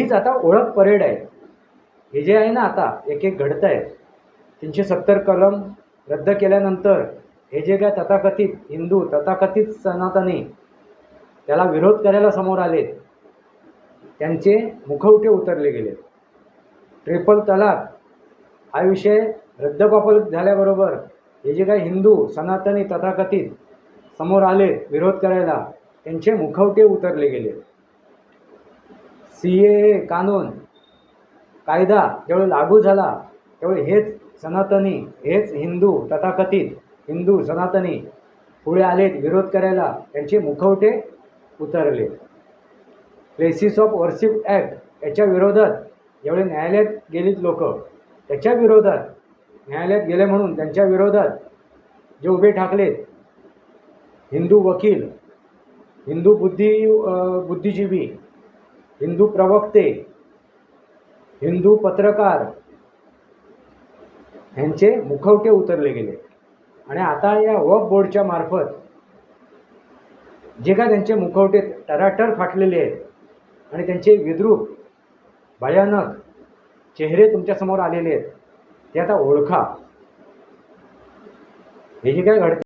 हीच आता ओळख परेड आहे. हे जे आहे ना आता एक एक घडत आहे तीनशे सत्तर कलम रद्द केल्यानंतर हे जे काय तथाकथित हिंदू तथाकथित सनातनी त्याला विरोध करायला समोर आले त्यांचे मुखवटे उतरले गेले. ट्रिपल तलाक हा विषय रद्दबापल झाल्याबरोबर हे जे काही हिंदू सनातनी तथाकथित समोर आले विरोध करायला त्यांचे मुखवटे उतरले गेले. सी ए कानून कायदा जेवढं लागू झाला त्यावेळी हेच सनातनी हेच हिंदू तथाकथित हिंदू सनातनी पुढे आलेत विरोध करायला त्यांचे मुखवटे उतरले. प्लेसिस ऑफ वर्शिप ॲक्ट याच्या विरोधात जेवढे न्यायालयात गेलीत लोक त्याच्या विरोधात न्यायालयात गेले म्हणून त्यांच्या विरोधात जे उभे ठाकलेत हिंदू वकील हिंदू बुद्धी बुद्धिजीवी हिंदू प्रवक्ते हिंदू पत्रकार ह्यांचे मुखवटे उतरले गेले. आणि आता या वक बोर्डच्या मार्फत जे काय त्यांचे मुखवटे टराटर फाटलेले आहेत आणि त्यांचे विद्रूप भयानक चेहरे तुमच्यासमोर आलेले आहेत ते आता ओळखा. हे जे काय घडते